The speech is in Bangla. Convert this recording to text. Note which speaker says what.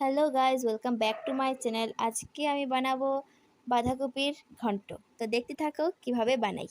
Speaker 1: Hello guys welcome back to my channel আজকে আমি বানাবো বাঁধাকপির ঘন্ট। তো দেখতে থাকো কীভাবে বানাই।